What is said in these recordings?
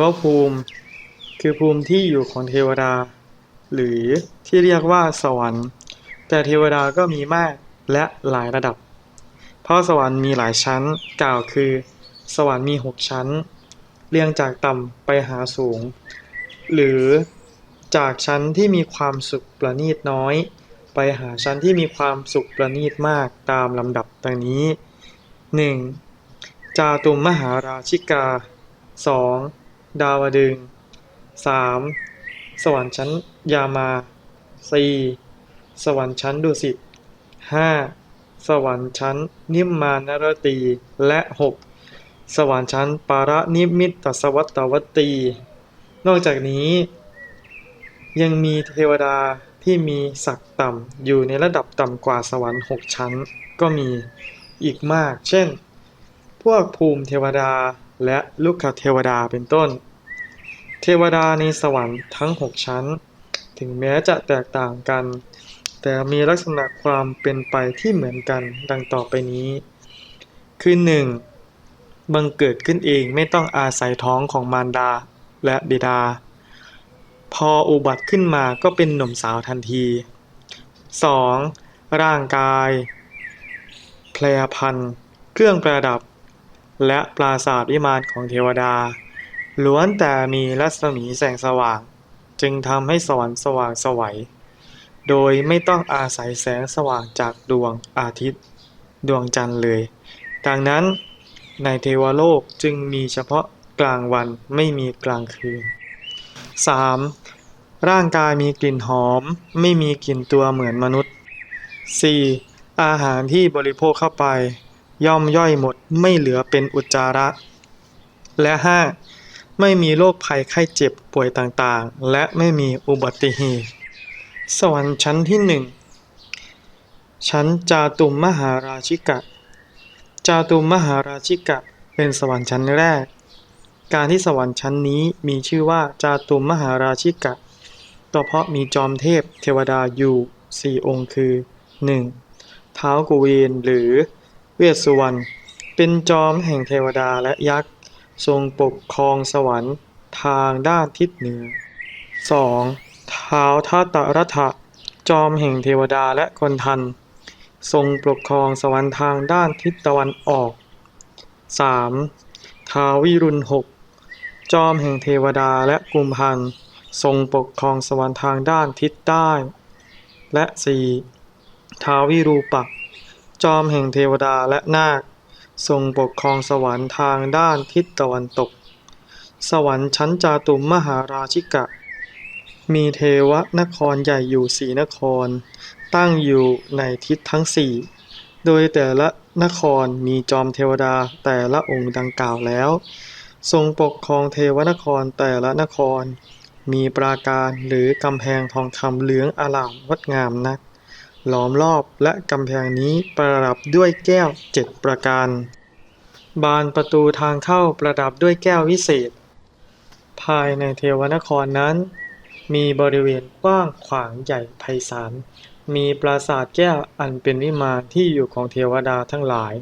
วภูมิ คือภูมิที่อยู่ของเทวดา หรือที่เรียกว่าสวรรค์ แต่เทวดาก็มีมากและหลายระดับ เพราะสวรรค์มีหลายชั้นกล่าวคือ สวรรค์มีหกชั้น เรียงจากต่ำไปหาสูง หรือจากชั้นที่มีความสุขประณีตน้อย ไปหาชั้นที่มีความสุขประณีตมากตามลำดับดังนี้ 1. จาตุมมหาราชิกา 2. ดาวดึงส์ 3. สวรรค์ชั้นยามา 4. สวรรค์ชั้นดุสิต 5. สวรรค์ชั้นนิมมานรตีและ 6. สวรรค์ชั้นปาระนิมิตตสวัตตวตตี นอกจากนี้ ยังมีเทวดาที่มีศักดิ์ต่ำอยู่ในระดับต่ำกว่าสวรรค์หกชั้นก็มีอีกมาก เช่น พวกภูมิเทวดา และลูกขเทวดาเป็นต้น เทวดาในสวรรค์ทั้งหกชั้น ถึงแม้จะแตกต่างกัน แต่มีลักษณะความเป็นไปที่เหมือนกันดังต่อไปนี้ คือ 1. บังเกิดขึ้นเองไม่ต้องอาศัยท้องของมารดาและบิดา พออุบัติขึ้นมาก็เป็นหนุ่มสาวทันที 2. ร่างกาย แพรพันเครื่องประดับ และปราสาทวิมานของเทวดา ล้วนแต่มีรัศมีแสงสว่าง จึงทำให้สวรรค์สว่างสวัย โดยไม่ต้องอาศัยแสงสว่างจากดวงอาทิตย์ ดวงจันทร์เลย ดังนั้นในเทวโลกจึงมีเฉพาะกลางวันไม่มีกลางคืน 3. ร่างกายมีกลิ่นหอม ไม่มีกลิ่นตัวเหมือนมนุษย์ 4. อาหารที่บริโภคเข้าไป ย่อมย่อยหมดไม่เหลือเป็นอุจจาระ และ 5. ไม่มีโรคภัยไข้เจ็บป่วยต่างๆ และไม่มีอุบัติเหตุ สวรรค์ชั้นที่หนึ่งชั้นจาตุมมหาราชิกะ จาตุมมหาราชิกะเป็นสวรรค์ชั้นแรก การที่สวรรค์ชั้นนี้มีชื่อว่าจาตุมมหาราชิกะก็เพราะมีจอมเทพเทวดาอยู่สี่องค์คือ 1. ท้ากุเวนหรือ เวสสุวรรณเป็นจอมแห่งเทวดาและยักษ์ ทรงปกครองสวรรค์ทางด้านทิศเหนือ 2. ท้าวทัตรัฐะจอมแห่งเทวดาและคนทัน ทรงปกครองสวรรค์ทางด้านทิศตะวันออก 3. ท้าววิรุณหกจอมแห่งเทวดาและกุมพันทรงปกครองสวรรค์ทางด้านทิศใต้ และ 4. ท้าววิรูปักษ์ จอมแห่งเทวดาและนาค ทรงปกครองสวรรค์ทางด้านทิศตะวันตก สวรรค์ชั้นจาตุมมหาราชิกะ มีเทวนครใหญ่อยู่สี่นคร ตั้งอยู่ในทิศทั้งสี่โดยแต่ละนครมีจอมเทวดาแต่ละองค์ดังกล่าวแล้ว ทรงปกครองเทวนครแต่ละนคร มีปราการหรือกำแพงทองคำเหลืองอลามงดงามนัก ล้อมรอบและกำแพงนี้ประดับด้วยแก้วเจ็ดประการ บานประตูทางเข้าประดับด้วยแก้ววิเศษ ภายในเทวนครนั้น มีบริเวณกว้างขวางใหญ่ไพศาล มีปราสาทแก้วอันเป็นวิมานที่อยู่ของเทวดาทั้งหลาย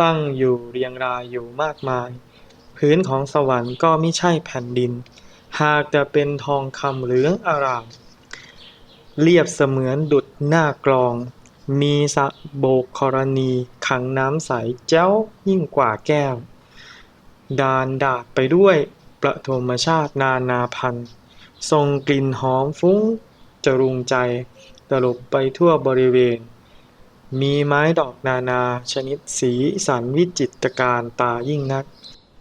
ตั้งอยู่เรียงรายอยู่มากมาย พื้นของสวรรค์ก็ไม่ใช่แผ่นดิน หากแต่เป็นทองคำเหลืองอาราม เรียบเสมือนดุจหน้ากลอง มีสะโบกกรณี ขังน้ำใสแจ้วยิ่งกว่าแก้ว ดานดาดไปด้วยประโทมชาตินานาพันธ์ทรงกลิ่นหอมฟุ้งจรุงใจตลบไปทั่วบริเวณ มีไม้ดอกนานาชนิดสีสันวิจิตรการตายิ่งนัก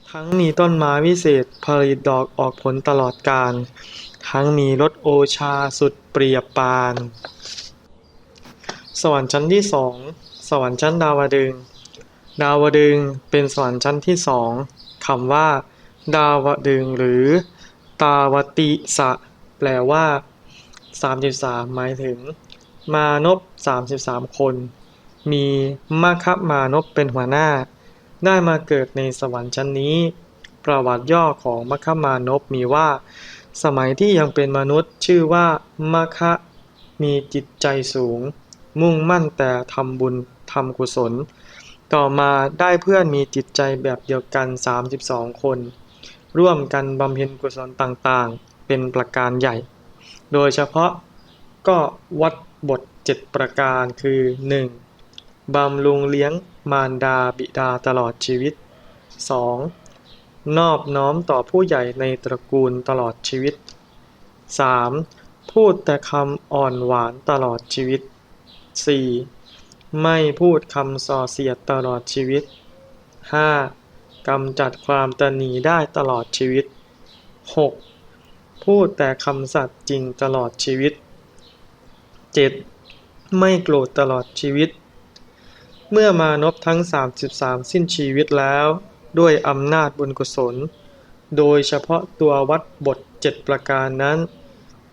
ทั้งมีต้นไม้วิเศษผลิตดอกออกผลตลอดกาลทั้งมีรสโอชาสุด เปรียบปาน สวรรค์ชั้นที่สองสวรรค์ชั้นดาวดึง ดาวดึงเป็นสวรรค์ชั้นที่สองคำว่า ดาวดึงหรือ ตาวติสะ แปลว่า 33 หมายถึง มานพ33 คน มีมัคคมานพเป็นหัวหน้า ได้มาเกิดในสวรรค์ชั้นนี้ ประวัติย่อของมัคคมานพมีว่า สมัยที่ยังเป็นมนุษย์ชื่อว่ามัคะมีจิตใจสูง มุ่งมั่นแต่ทำบุญทำกุศล ต่อมาได้เพื่อนมีจิตใจแบบเดียวกัน 32 คน ร่วมกันบำเพ็ญกุศลต่างๆ เป็นประการใหญ่ โดยเฉพาะก็วัดบทเจ็ดประการคือ 1. บำรุงเลี้ยงมารดาบิดาตลอดชีวิต 2. นอบน้อมต่อผู้ใหญ่ในตระกูลตลอดชีวิต 3. พูดแต่คำอ่อนหวานตลอดชีวิต 4. ไม่พูดคำส่อเสียดตลอดชีวิต 5. กำจัดความตนีได้ตลอดชีวิต 6. พูดแต่คำสัตย์จริงตลอดชีวิต 7. ไม่โกรธตลอดชีวิต เมื่อมานพทั้ง 33 สิ้นชีวิตแล้ว ด้วยอำนาจบุญกุศล โดยเฉพาะตัววัดบทเจ็ดประการนั้น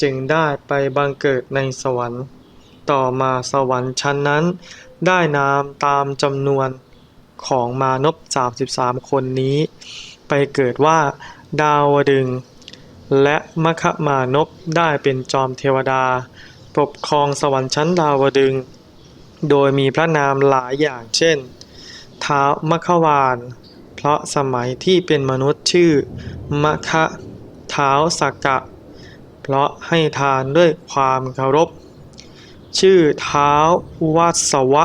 จึงได้ไปบังเกิดในสวรรค์ ต่อมาสวรรค์ชั้นนั้น ได้นามตามจำนวนของมานพ33 คนนี้ ไปเกิดว่าดาวดึง และมคมานพได้เป็นจอมเทวดา ปกครองสวรรค์ชั้นดาวดึง โดยมีพระนามหลายอย่างเช่นท้าวมขวาน พราะสมัยที่เป็นมนุษย์ชื่อมคะท้าวสักกะ เพราะให้ทานด้วยความเคารพ ชื่อเท้าวัสวะ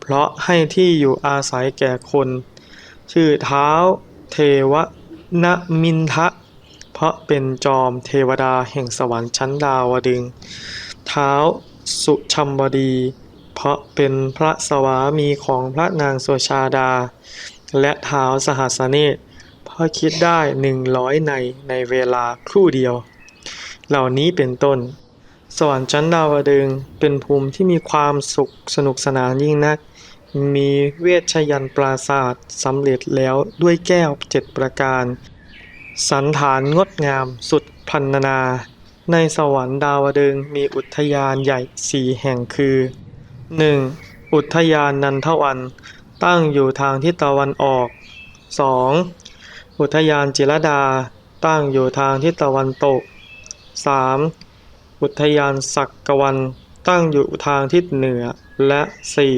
เพราะให้ที่อยู่อาศัยแก่คน ชื่อเท้าเทวนมินทะ เพราะเป็นจอมเทวดาแห่งสวรรค์ชั้นดาวดึง เท้าสุชัมบดี เพราะเป็นพระสวามีของพระนางโสชาดา และเท้าวสหัสเนตเพราะคิดได้หนึ่งร้อยในในเวลาครู่เดียว เหล่านี้เป็นต้น สวรรค์ชั้นดาวดึงเป็นภูมิที่มีความสุขสนุกสนานยิ่งนัก มีเวชยันปราศาสตร์สำเร็จแล้วด้วยแก้วเจ็ดประการ สันฐานงดงามสุดพันนา ในสวรรค์ดาวดึงมีอุทยานใหญ่สี่แห่งคือ 1. อุทยานนันทวัน ตั้งอยู่ทางทิศตะวันออก 2. อุทยานจิรดา ตั้งอยู่ทางทิศตะวันตก 3. อุทยานศักกวัน ตั้งอยู่ทางทิศเหนือ และ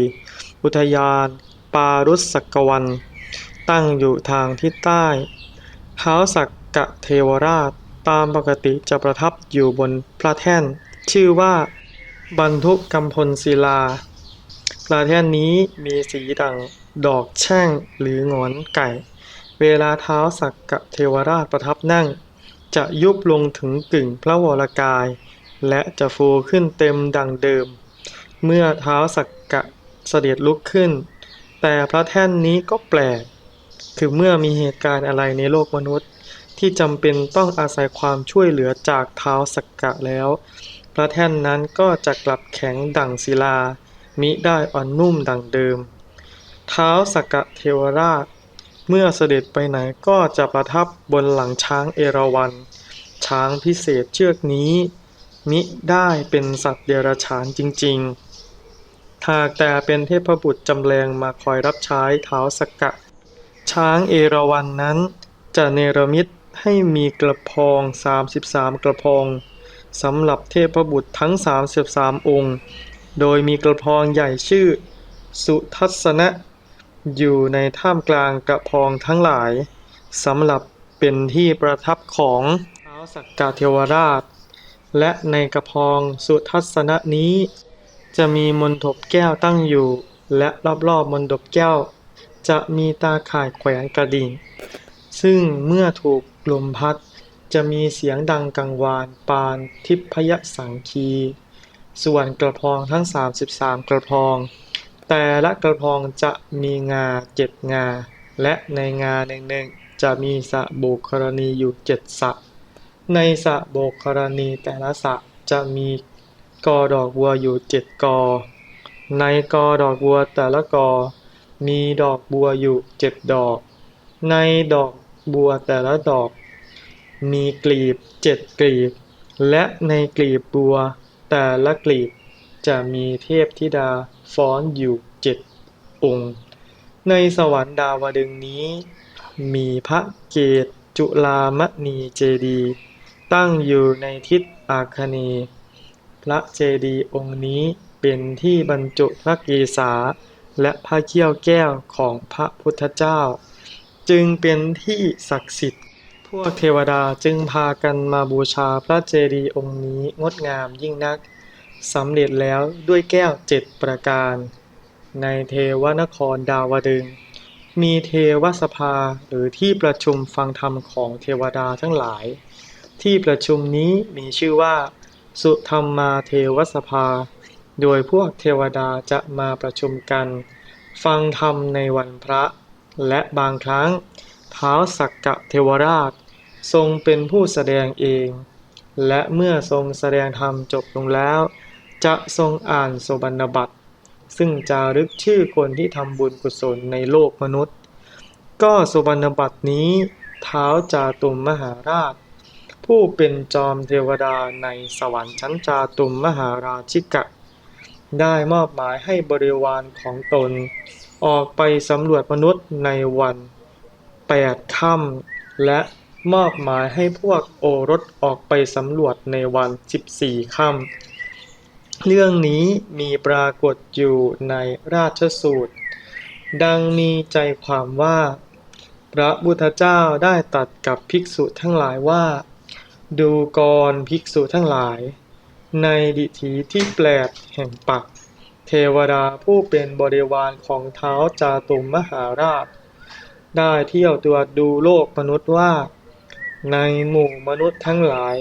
4. อุทยานปารุสักกวัน ตั้งอยู่ทางทิศใต้ท้าวสักกะเทวราชตามปกติจะประทับอยู่บนพระแท่น ชื่อว่า บรรทุกกำพลศิลา พระแท่นนี้มีสีดังดอกแช่งหรือหงอนไก่ เวลาเท้าสักกะเทวราชประทับนั่ง จะยุบลงถึงกึ่งพระวรกาย และจะฟูขึ้นเต็มดังเดิม เมื่อเท้าสักกะเสด็จลุกขึ้น แต่พระแท่นนี้ก็แปลก คือเมื่อมีเหตุการณ์อะไรในโลกมนุษย์ ที่จำเป็นต้องอาศัยความช่วยเหลือจากเท้าสักกะแล้ว พระแท่นนั้นก็จะกลับแข็งดั่งศิลา มิได้อ่อนนุ่มดังเดิม เท้าสกกะเทวราช เมื่อเสด็จไปไหนก็จะประทับบนหลังช้างเอราวัณ ช้างพิเศษเชือกนี้ มิได้เป็นสัตว์เดรัจฉานจริง ๆ หากแต่เป็นเทพบุตรจำแรงมาคอยรับใช้เท้าสกกะช้างเอราวัณนนั้น จะเนรมิตให้มีกระพอง 33 กระพองสำหรับเทพบุตรทั้ง 33 องค์ โดยมีกระพองใหญ่ชื่อ สุทัศนะ อยู่ในท่ามกลางกระพองทั้งหลายสำหรับเป็นที่ประทับของท้าวสักกะเทวราช และในกระพองสุทัศนะนี้ จะมีมณฑปแก้วตั้งอยู่ และรอบๆมณฑปแก้ว จะมีตาข่ายแขวนกระดิ่ง ซึ่งเมื่อถูกลมพัดจะมีเสียงดังกังวานปานทิพยสังคี ส่วนกระพองทั้ง 33 กระพอง แต่ละกระพองจะมีงาเจ็ดงา และในงาหนึ่งๆจะมีสะโบกกรณีอยู่เจ็ดสะ ในสะโบกกรณีแต่ละสะจะมีกอดอกบัวอยู่เจ็ดกอ ในกอดอกบัวแต่ละกอ มีดอกบัวอยู่เจ็ดดอก ในดอกบัวแต่ละดอก มีกลีบเจ็ดกลีบ และในกลีบบัว แต่ละกลีบจะมีเทพธิดาฟ้อนอยู่เจ็ดองค์ ในสวรรค์ดาวดึงนี้ มีพระเกศจุลามณีเจดี ตั้งอยู่ในทิศอาคเนพระเจดีองค์นี้เป็นที่บรรจุพระเกศาและพระเขี้ยวแก้วของพระพุทธเจ้า จึงเป็นที่ศักดิ์สิทธิ์ วกเทวดาจึงพากันมาบูชาพระเจดีย์องค์นี้งดงามยิ่งนักสำเร็จแล้วด้วยแก้วเจ็ดประการ ในเทวนครดาวดึง มีเทวสภาหรือที่ประชุมฟังธรรมของเทวดาทั้งหลาย ที่ประชุมนี้มีชื่อว่า สุธรรมาเทวสภา โดยพวกเทวดาจะมาประชุมกัน ฟังธรรมในวันพระ และบางครั้งเท้าสักกะเทวราช ทรงเป็นผู้แสดงเอง และเมื่อทรงแสดงธรรมจบลงแล้ว จะทรงอ่านโสบันบัตซึ่งจารึกชื่อคนที่ทำบุญกุศลในโลกมนุษย์ ก็โสบันบัตนี้เท้าจาตุมมหาราช ผู้เป็นจอมเทวดาในสวรรค์ชั้นจาตุมมหาราชิกะ ได้มอบหมายให้บริวารของตน ออกไปสำรวจมนุษย์ในวันแปดค่ำและ มอบหมายให้พวกโอรสออกไปสำรวจในวันสิบสี่ค่ำ เรื่องนี้มีปรากฏอยู่ในราชสูตร ดังมีใจความว่า พระพุทธเจ้าได้ตัดกับภิกษุทั้งหลายว่า ดูกรภิกษุทั้งหลาย ในดิถีที่แปลกแห่งปัก เทวดาผู้เป็นบริวารของเท้าจาตุมมหาราชได้เที่ยวตรวจดูโลกมนุษย์ว่า ในหมู่มนุษย์ทั้งหลาย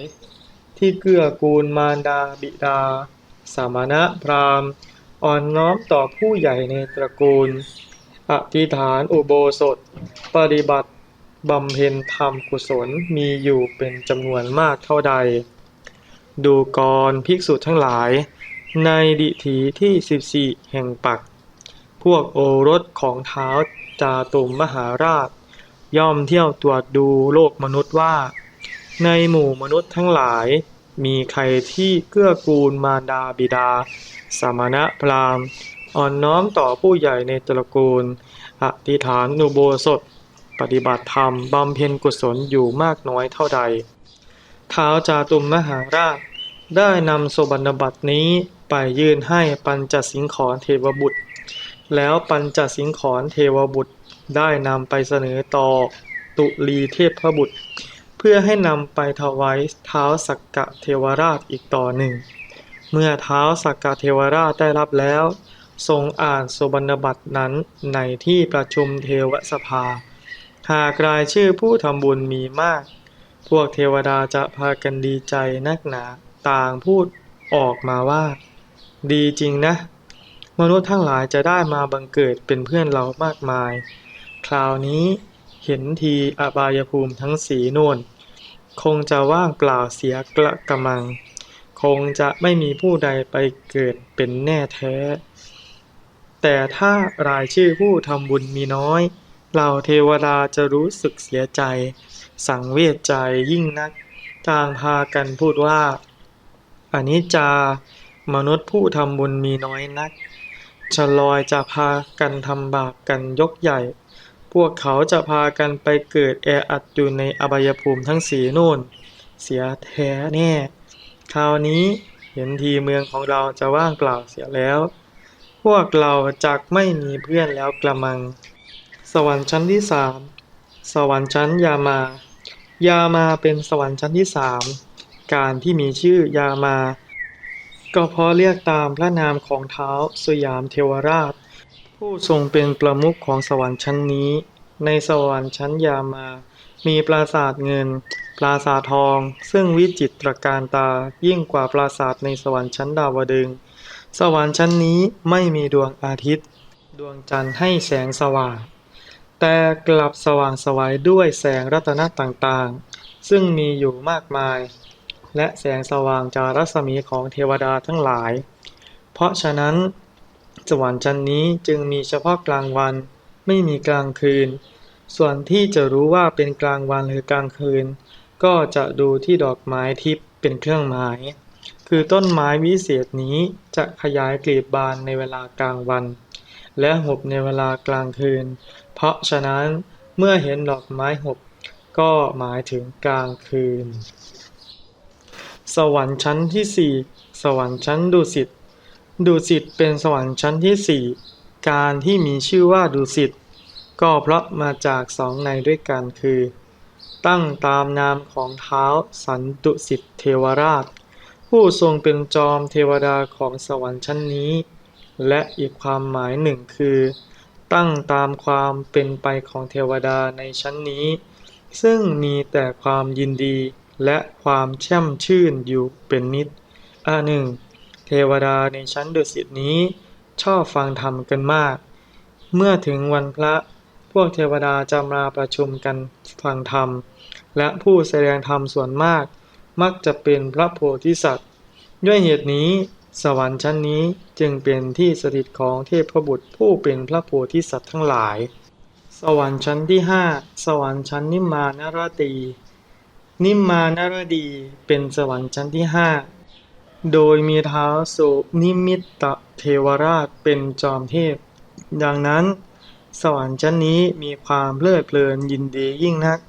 ที่เกื้อกูลมารดาบิดา สามณะพราหมณ์ อ่อนน้อมต่อผู้ใหญ่ในตระกูล อธิษฐานอุโบสถ ปฏิบัติบำเพ็ญธรรมกุศลมีอยู่เป็นจำนวนมากเท่าใด ดูกรภิกษุทั้งหลาย ในดิถีที่ 14 แห่งปัก พวกโอรสของเท้าจาตุมมหาราช ย่อมเที่ยวตรวจดูโลกมนุษย์ว่า ในหมู่มนุษย์ทั้งหลาย มีใครที่เกื้อกูลมารดาบิดาสามณะพราหมณ์ อ่อนน้อมต่อผู้ใหญ่ในตระกูลอธิษฐานอุโบสถ ปฏิบัติธรรมบำเพ็ญกุศลอยู่มากน้อยเท่าใด ท้าวจาตุมมหาราช ได้นำโสบันบัตรนี้ไปยื่นให้ปัญจสิงขรเทวบุตร แล้วปัญจสิงขรเทวบุตร ได้นำไปเสนอต่อตุลีเทพบุตร เพื่อให้นำไปถวายเท้าสักกะเทวราชอีกต่อหนึ่ง เมื่อเท้าสักกะเทวราชได้รับแล้ว ทรงอ่านโสบันบัตรนั้นในที่ประชุมเทวสภา หากรายชื่อผู้ทำบุญมีมาก พวกเทวดาจะพากันดีใจนักหนาต่างพูดออกมาว่า ดีจริงนะ มนุษย์ทั้งหลายจะได้มาบังเกิดเป็นเพื่อนเรามากมาย คราวนี้เห็นทีอบายภูมิทั้งสีโน่น คงจะว่างเปล่าเสียกระกะมัง คงจะไม่มีผู้ใดไปเกิดเป็นแน่แท้ แต่ถ้ารายชื่อผู้ทำบุญมีน้อยเหล่าเทวดาจะรู้สึกเสียใจ สังเวชใจยิ่งนักต่างพากันพูดว่าอันนี้จามนุษย์ผู้ทำบุญมีน้อยนักชะลอยจะพากันทำบาปกันยกใหญ่ พวกเขาจะพากันไปเกิดแออัดอยู่ในอบายภูมิทั้งสีโน่น เสียแท้แน่ คราวนี้เห็นทีเมืองของเราจะว่างเปล่าเสียแล้ว พวกเราจักไม่มีเพื่อนแล้วกระมัง สวรรค์ชั้นที่สามสวรรค์ชั้นยามายามาเป็นสวรรค์ชั้นที่สามการที่มีชื่อยามา ก็เพราะเรียกตามพระนามของเท้าสยามเทวราช ผู้ทรงเป็นประมุขของสวรรค์ชั้นนี้ ในสวรรค์ชั้นยามา มีปราสาทเงิน ปราสาททอง ซึ่งวิจิตรการตายิ่งกว่าปราสาทในสวรรค์ชั้นดาวดึง สวรรค์ชั้นนี้ไม่มีดวงอาทิตย์ ดวงจันทร์ให้แสงสว่าง แต่กลับสว่างไสวัยด้วยแสงรัตนะต่างๆ ซึ่งมีอยู่มากมาย และแสงสว่างจากรัศมีของเทวดาทั้งหลาย เพราะฉะนั้น สวรรค์ชั้นนี้จึงมีเฉพาะกลางวัน ไม่มีกลางคืน ส่วนที่จะรู้ว่าเป็นกลางวันหรือกลางคืน ก็จะดูที่ดอกไม้ทิพย์เป็นเครื่องหมาย คือต้นไม้วิเศษนี้จะขยายกลีบบานในเวลากลางวัน และหบในเวลากลางคืน เพราะฉะนั้นเมื่อเห็นดอกไม้หบก็หมายถึงกลางคืน สวรรค์ชั้นที่สี่สวรรค์ชั้นดุสิต ดุสิตเป็นสวรรค์ชั้นที่สี่การที่มีชื่อว่าดุสิตก็เพราะมาจากสองในด้วยกันคือ ตั้งตามนามของเท้าสันตุสิทธิเทวราช ผู้ทรงเป็นจอมเทวดาของสวรรค์ชั้นนี้ และอีกความหมายหนึ่งคือ ตั้งตามความเป็นไปของเทวดาในชั้นนี้ ซึ่งมีแต่ความยินดีและความแช่มชื่นอยู่เป็นนิดอันหนึ่ง เทวดาในชั้นดุสิตนี้ ชอบฟังธรรมกันมาก เมื่อถึงวันพระพวกเทวดาจะมาประชุมกันฟังธรรม และผู้แสดงธรรมส่วนมาก มักจะเป็นพระโพธิสัตว์ ด้วยเหตุนี้ สวรรค์ชั้นนี้จึงเป็นที่สถิตของเทพบุตรผู้เป็นพระโพธิสัตว์ทั้งหลาย สวรรค์ชั้นที่ห้าสวรรค์ชั้นนิมมานรตี นิมมานรดีเป็นสวรรค์ชั้นที่ห้า โดยมีเท้าวสุนิมิตตเทวราชเป็นจอมเทพ ดังนั้น สวรรค์ชั้นนี้มีความเพลิดเพลินยินดียิ่งนัก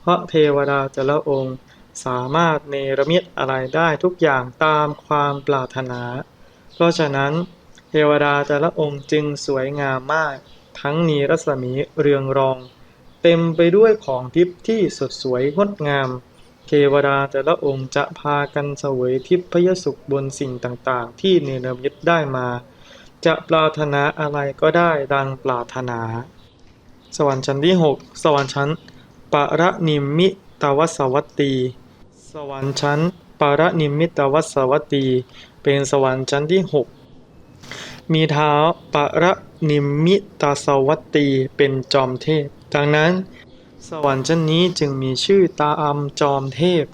เพราะเทวดาแต่ละองค์สามารถเนรมิตอะไรได้ทุกอย่างตามความปรารถนา เพราะฉะนั้น เทวดาแต่ละองค์จึงสวยงามมาก ทั้งมีรัศมีเรืองรอง เต็มไปด้วยของทิพย์ที่สดสวยงดงาม เทวดาแต่ละองค์จะพากันเสวยทิพยสุขบนสิ่งต่างๆ ที่เนรมิตได้มา จะปรารถนาอะไรก็ได้ดังปรารถนา สวรรค์ชั้นที่ 6 สวรรค์ชั้นปรนิมมิตวสวัตตี สวรรค์ชั้นปรนิมมิตวสวัตตี เป็นสวรรค์ชั้นที่ 6 มีเท้าปรนิมมิตสวัตตีเป็นจอมเทพ ดังนั้น สวรรค์ชั้นนี้จึงมีชื่อตาอัมจอมเทพ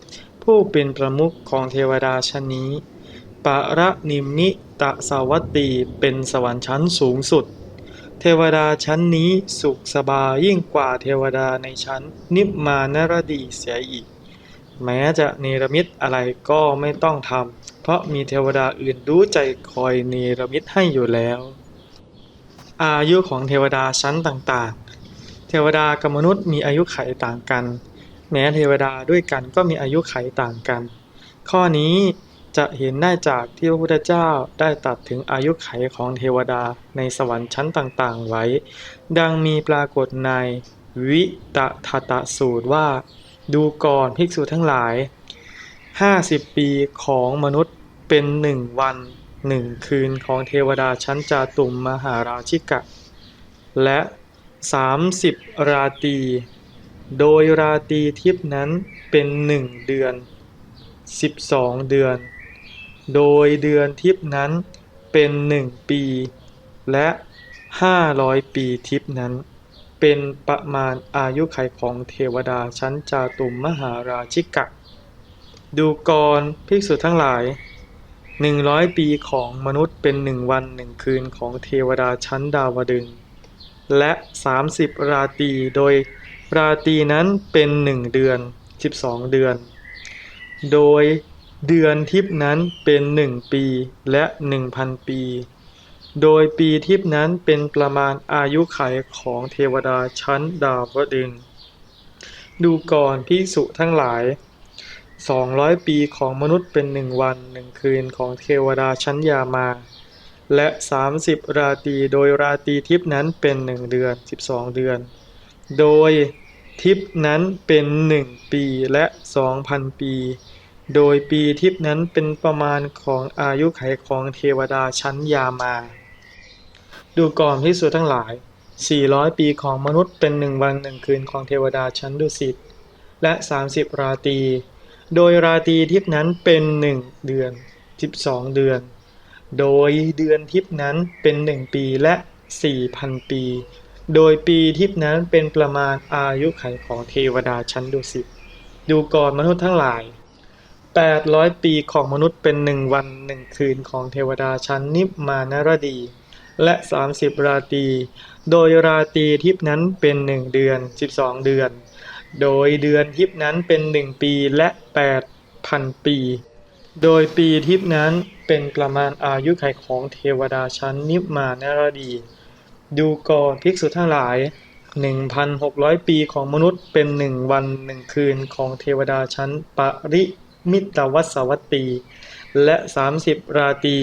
ผู้เป็นประมุขของเทวดาชั้นนี้ปรนิมมิตะสวัตตีเป็นสวรรค์ชั้นสูงสุด เทวดาชั้นนี้สุขสบายยิ่งกว่าเทวดาในชั้นนิพมานรดีเสียอีก แม้จะเนรมิตอะไรก็ไม่ต้องทำเพราะมีเทวดาอื่นรู้ใจคอยเนรมิตให้อยู่แล้ว อายุของเทวดาชั้นต่างๆ เทวดากับมนุษย์มีอายุไขต่างกัน แม้เทวดาด้วยกันก็มีอายุไขต่างกัน ข้อนี้จะเห็นได้จากที่พระพุทธเจ้าได้ตัดถึงอายุไขของเทวดาในสวรรค์ชั้นต่างๆ ไว้ ดังมีปรากฏในวิตทตะสูตรว่า ดูก่อนภิกษุทั้งหลาย 50 ปีของมนุษย์เป็นหนึ่งวันหนึ่งคืนของเทวดาชั้นจาตุมมหาราชิกะ และ 30ราตรีโดยราตรีทิพนั้นเป็นหนึ่งเดือน12เดือน โดยเดือนทิพนั้นเป็นหนึ่งปี และ500ปีทิพนั้น เป็นประมาณอายุไขของเทวดาชั้นจาตุมมหาราชิกะ ดูกรภิกษุทั้งหลายหนึ่งร้อยปีของมนุษย์เป็นหนึ่งวันหนึ่งคืนของเทวดาชั้นดาวดึงส์ และสามสิบราตรีโดยราตรีนั้นเป็นหนึ่งเดือนสิบสองเดือน โดยเดือนทิพนั้นเป็นหนึ่งปีและหนึ่งพันปี โดยปีทิพนั้นเป็นประมาณอายุไขของเทวดาชั้นดาวดึงดูก่อนภิกษุทั้งหลายสองร้อยปีของมนุษย์เป็นหนึ่งวันหนึ่งคืนของเทวดาชั้นยามา และสามสิบราตรีโดยราตรีทิพนั้นเป็นหนึ่งเดือนสิบสองเดือน โดยทิพนั้นเป็นหนึ่งปีและสองพันปี โดยปีทิพนั้นเป็นประมาณของอายุไขของเทวดาชั้นยามา ดูก่อนพิสุดทั้งหลาย 400 ปีของมนุษย์เป็นหนึ่งวันหนึ่งคืนของเทวดาชั้นดุสิตและ 30 ราตรี โดยราตรีทิพนั้นเป็นหนึ่งเดือน 12 เดือน โดยเดือนทิพนั้นเป็นหนึ่งปีและ4,000ปี โดยปีทิพนั้นเป็นประมาณอายุไขของเทวดาชั้นดุสิตดูก่อนมนุษย์ทั้งหลาย800ปีของมนุษย์เป็นหนึ่งวันหนึ่งคืนของเทวดาชั้นนิพมานรดี และ30ราตรีโดยราตรีทิพนั้นเป็นหนึ่งเดือน12เดือน โดยเดือนทิพนั้นเป็นหนึ่งปีและ8,000ปี โดยปีทิพนั้น เป็นประมาณอายุไขของเทวดาชั้นนิพมานรดี ดูก่อนภิกษุทั้งหลาย 1,600 ปีของมนุษย์เป็นหนึ่งวันหนึ่งคืนของเทวดาชั้นปริมิตวัสวัตตีและ 30 ราตี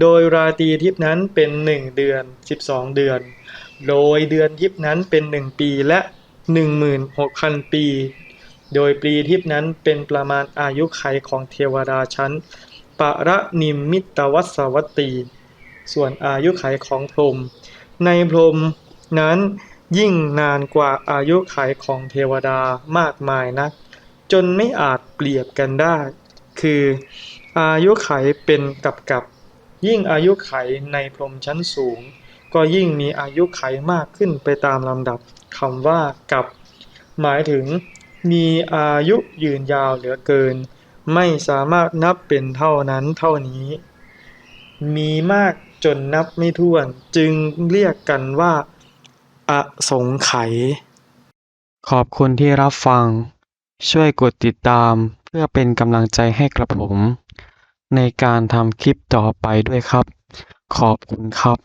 โดยราตีทิพนั้นเป็นหนึ่งเดือน 12 เดือน โดยเดือนทิพนั้นเป็นหนึ่งปีและ 16,000 ปี โดยปีทิพนั้นเป็นประมาณอายุไขของเทวดาชั้น ปรนิมมิตวัสวัตตีส่วนอายุไขของพรหมในพรหมนั้นยิ่งนานกว่าอายุไขของเทวดามากมายนัก จนไม่อาจเปรียบกันได้ คืออายุไขเป็นกับกับ ยิ่งอายุไขในพรหมชั้นสูง ก็ยิ่งมีอายุไขมากขึ้นไปตามลำดับคำว่ากับ หมายถึงมีอายุยืนยาวเหลือเกิน ไม่สามารถนับเป็นเท่านั้นเท่านี้ มีมากจนนับไม่ถ้วน จึงเรียกกันว่า อสงไขยขอบคุณที่รับฟัง ช่วยกดติดตามเพื่อเป็นกำลังใจให้กระผม ในการทำคลิปต่อไปด้วยครับ ขอบคุณครับ